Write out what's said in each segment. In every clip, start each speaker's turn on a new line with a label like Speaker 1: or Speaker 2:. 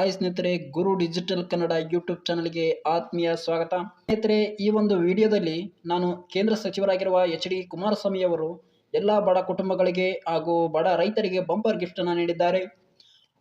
Speaker 1: Hi ಸ್ನೇಹಿತರೆ, ಗುರು digital Kannada YouTube ಚಾನಲ್ಗೆ ಆತ್ಮೀಯ ಸ್ವಾಗತ. ಸ್ನೇಹಿತರೆ, ಈ ಒಂದು ವಿಡಿಯೋದಲ್ಲಿ ನಾನು ಕೇಂದ್ರ ಸಚಿವರಾಗಿರುವ ಎಚ್ ಡಿ ಕುಮಾರಸ್ವಾಮಿ ಅವರು ಎಲ್ಲ ಬಡ ಕುಟುಂಬಗಳಿಗೆ ಹಾಗೂ ಬಡ ರೈತರಿಗೆ ಬಂಪರ್ ಗಿಫ್ಟ್ ಅನ್ನು ನೀಡಿದ್ದಾರೆ.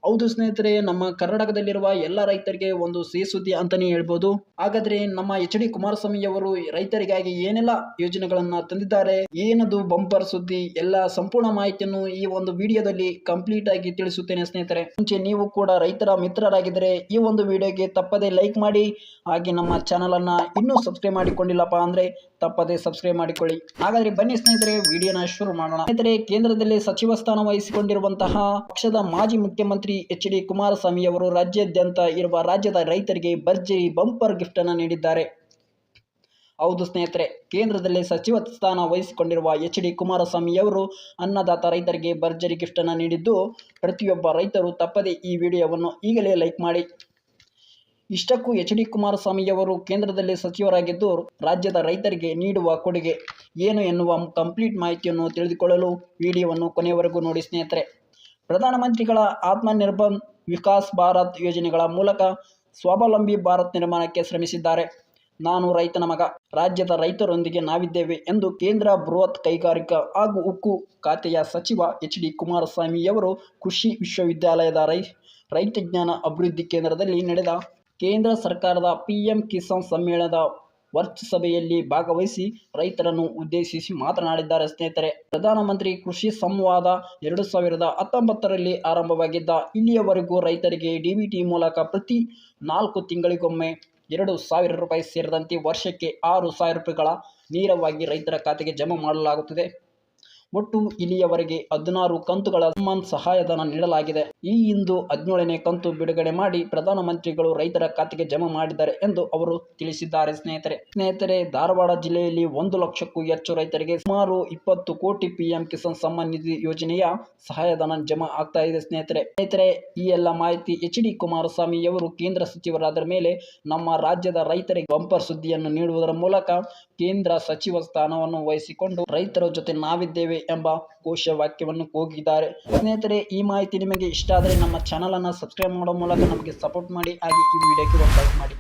Speaker 1: ಹೌದು ಸ್ನೇಹಿತರೆ, ನಮ್ಮ ಕರ್ನಾಟಕದಲ್ಲಿರುವ ಎಲ್ಲ ರೈತರಿಗೆ ಒಂದು ಸಿಹಿ ಸುದ್ದಿ ಅಂತಾನೆ ಹೇಳ್ಬೋದು. ಹಾಗಾದ್ರೆ ನಮ್ಮ ಎಚ್ ಡಿ ಕುಮಾರಸ್ವಾಮಿ ಅವರು ರೈತರಿಗಾಗಿ ಏನೆಲ್ಲ ಯೋಜನೆಗಳನ್ನ ತಂದಿದ್ದಾರೆ, ಏನದು ಬಂಪರ್ ಸುದ್ದಿ, ಎಲ್ಲ ಸಂಪೂರ್ಣ ಮಾಹಿತಿಯನ್ನು ಈ ಒಂದು ವಿಡಿಯೋದಲ್ಲಿ ಕಂಪ್ಲೀಟ್ ಆಗಿ ತಿಳಿಸುತ್ತೇನೆ ಸ್ನೇಹಿತರೆ. ಮುಂಚೆ ನೀವು ಕೂಡ ರೈತರ ಮಿತ್ರರಾಗಿದ್ದರೆ ಈ ಒಂದು ವಿಡಿಯೋಗೆ ತಪ್ಪದೆ ಲೈಕ್ ಮಾಡಿ, ಹಾಗೆ ನಮ್ಮ ಚಾನಲ್ ಅನ್ನ ಇನ್ನೂ ಸಬ್ಸ್ಕ್ರೈಬ್ ಮಾಡಿಕೊಂಡಿಲ್ಲಪ್ಪ ಅಂದ್ರೆ ತಪ್ಪದೆ ಸಬ್ಸ್ಕ್ರೈಬ್ ಮಾಡಿಕೊಳ್ಳಿ. ಹಾಗಾದ್ರೆ ಬನ್ನಿ ಸ್ನೇಹಿತರೆ, ವಿಡಿಯೋನ ಶುರು ಮಾಡೋಣ. ಸ್ನೇಹಿತರೆ, ಕೇಂದ್ರದಲ್ಲಿ ಸಚಿವ ಸ್ಥಾನ ವಹಿಸಿಕೊಂಡಿರುವಂತಹ ಪಕ್ಷದ ಮಾಜಿ ಮುಖ್ಯಮಂತ್ರಿ ಎಚ್ ಡಿ ಕುಮಾರಸ್ವಾಮಿ ಅವರು ರಾಜ್ಯಾದ್ಯಂತ ಇರುವ ರಾಜ್ಯದ ರೈತರಿಗೆ ಭರ್ಜರಿ ಬಂಪರ್ ಗಿಫ್ಟ್ ಅನ್ನು ನೀಡಿದ್ದಾರೆ. ಹೌದು ಸ್ನೇಹಿತರೆ, ಕೇಂದ್ರದಲ್ಲಿ ಸಚಿವ ಸ್ಥಾನ ವಹಿಸಿಕೊಂಡಿರುವ ಎಚ್ ಡಿ ಕುಮಾರಸ್ವಾಮಿ ಅವರು ಅನ್ನದಾತ ರೈತರಿಗೆ ಭರ್ಜರಿ ಗಿಫ್ಟ್ ಅನ್ನು ನೀಡಿದ್ದು, ಪ್ರತಿಯೊಬ್ಬ ರೈತರು ತಪ್ಪದೆ ಈ ವಿಡಿಯೋವನ್ನು ಈಗಲೇ ಲೈಕ್ ಮಾಡಿ. ಇಷ್ಟಕ್ಕೂ ಎಚ್ ಡಿ ಕುಮಾರಸ್ವಾಮಿಯವರು ಕೇಂದ್ರದಲ್ಲಿ ಸಚಿವರಾಗಿದ್ದು, ರಾಜ್ಯದ ರೈತರಿಗೆ ನೀಡುವ ಕೊಡುಗೆ ಏನು ಎನ್ನುವ ಕಂಪ್ಲೀಟ್ ಮಾಹಿತಿಯನ್ನು ತಿಳಿದುಕೊಳ್ಳಲು ವಿಡಿಯೋವನ್ನು ಕೊನೆಯವರೆಗೂ ನೋಡಿ ಸ್ನೇಹಿತರೆ. ಪ್ರಧಾನಮಂತ್ರಿಗಳ ಆತ್ಮನಿರ್ಭರ್ ವಿಕಾಸ್ ಭಾರತ್ ಯೋಜನೆಗಳ ಮೂಲಕ ಸ್ವಾವಲಂಬಿ ಭಾರತ್ ನಿರ್ಮಾಣಕ್ಕೆ ಶ್ರಮಿಸಿದ್ದಾರೆ. ನಾನು ರೈತನ ಮಗ. ರಾಜ್ಯದ ರೈತರೊಂದಿಗೆ ನಾವಿದ್ದೇವೆ ಎಂದು ಕೇಂದ್ರ ಬೃಹತ್ ಕೈಗಾರಿಕಾ ಹಾಗೂ ಉಕ್ಕು ಖಾತೆಯ ಸಚಿವ ಎಚ್ ಡಿ ಕುಮಾರಸ್ವಾಮಿಯವರು ಕೃಷಿ ವಿಶ್ವವಿದ್ಯಾಲಯದ ರೈ ರೈತ ಜ್ಞಾನ ಅಭಿವೃದ್ಧಿ ಕೇಂದ್ರದಲ್ಲಿ ನಡೆದ ಕೇಂದ್ರ ಸರ್ಕಾರದ ಪಿ ಎಂ ಕಿಸಾನ್ ಸಮ್ಮೇಳನದ ವರ್ಚ್ ಸಭೆಯಲ್ಲಿ ಭಾಗವಹಿಸಿ ರೈತರನ್ನು ಉದ್ದೇಶಿಸಿ ಮಾತನಾಡಿದ್ದಾರೆ. ಸ್ನೇಹಿತರೆ, ಪ್ರಧಾನಮಂತ್ರಿ ಕೃಷಿ ಸಂವಾದ ಎರಡು ಸಾವಿರದ ಹತ್ತೊಂಬತ್ತರಲ್ಲಿ ಆರಂಭವಾಗಿದ್ದ ಇಲ್ಲಿಯವರೆಗೂ ರೈತರಿಗೆ ಡಿಬಿಟಿ ಮೂಲಕ ಪ್ರತಿ ನಾಲ್ಕು ತಿಂಗಳಿಗೊಮ್ಮೆ ಎರಡು ಸಾವಿರ ರೂಪಾಯಿ ಸೇರಿದಂತೆ ವರ್ಷಕ್ಕೆ ಆರು ಸಾವಿರ ರೂಪಾಯಿಗಳ ನೇರವಾಗಿ ರೈತರ ಖಾತೆಗೆ ಜಮಾ ಮಾಡಲಾಗುತ್ತದೆ. ಒಟ್ಟು ಇಲ್ಲಿಯವರೆಗೆ ಹದಿನಾರು ಕಂತುಗಳ ಸಮ್ಮಾನ್ ಸಹಾಯಧನ ನೀಡಲಾಗಿದೆ. ಈ ಇಂದು ಹದಿನೇಳನೇ ಕಂತು ಬಿಡುಗಡೆ ಮಾಡಿ ಪ್ರಧಾನಮಂತ್ರಿಗಳು ರೈತರ ಖಾತೆಗೆ ಜಮಾ ಮಾಡಿದ್ದಾರೆ ಎಂದು ಅವರು ತಿಳಿಸಿದ್ದಾರೆ. ಸ್ನೇಹಿತರೆ ಸ್ನೇಹಿತರೆ, ಧಾರವಾಡ ಜಿಲ್ಲೆಯಲ್ಲಿ ಒಂದು ಲಕ್ಷಕ್ಕೂ ಹೆಚ್ಚು ರೈತರಿಗೆ ಸುಮಾರು ಇಪ್ಪತ್ತು ಕೋಟಿ ಪಿಎಂ ಕಿಸಾನ್ ಸಮ್ಮಾನ್ ನಿಧಿ ಯೋಜನೆಯ ಸಹಾಯಧನ ಜಮಾ ಆಗ್ತಾ ಇದೆ. ಸ್ನೇಹಿತರೆ ಸ್ನೇಹಿತರೆ, ಈ ಎಲ್ಲ ಮಾಹಿತಿ ಎಚ್ ಡಿ ಕುಮಾರಸ್ವಾಮಿ ಅವರು ಕೇಂದ್ರ ಸಚಿವರಾದ ಮೇಲೆ ನಮ್ಮ ರಾಜ್ಯದ ರೈತರಿಗೆ ಬಂಪರ್ ಸುದ್ದಿಯನ್ನು ನೀಡುವುದರ ಮೂಲಕ ಕೇಂದ್ರ ಸಚಿವ ಸ್ಥಾನವನ್ನು ವಹಿಸಿಕೊಂಡು ರೈತರ ಜೊತೆ ನಾವಿದ್ದೇವೆ ಎಂಬ ಘೋಷವಾಕ್ಯವನ್ನು ಕೂಗಿದ್ದಾರೆ. ಸ್ನೇಹಿತರೆ, ಈ ಮಾಹಿತಿ ನಿಮಗೆ ಇಷ್ಟ ಆದರೆ ನಮ್ಮ ಚಾನಲನ್ನು ಸಬ್ಸ್ಕ್ರೈಬ್ ಮಾಡೋ ಮೂಲಕ ನಮಗೆ ಸಪೋರ್ಟ್ ಮಾಡಿ, ಹಾಗೆ ಈ ವಿಡಿಯೋಕ್ಕೆ ಒಂದು ಲೈಕ್ ಮಾಡಿ.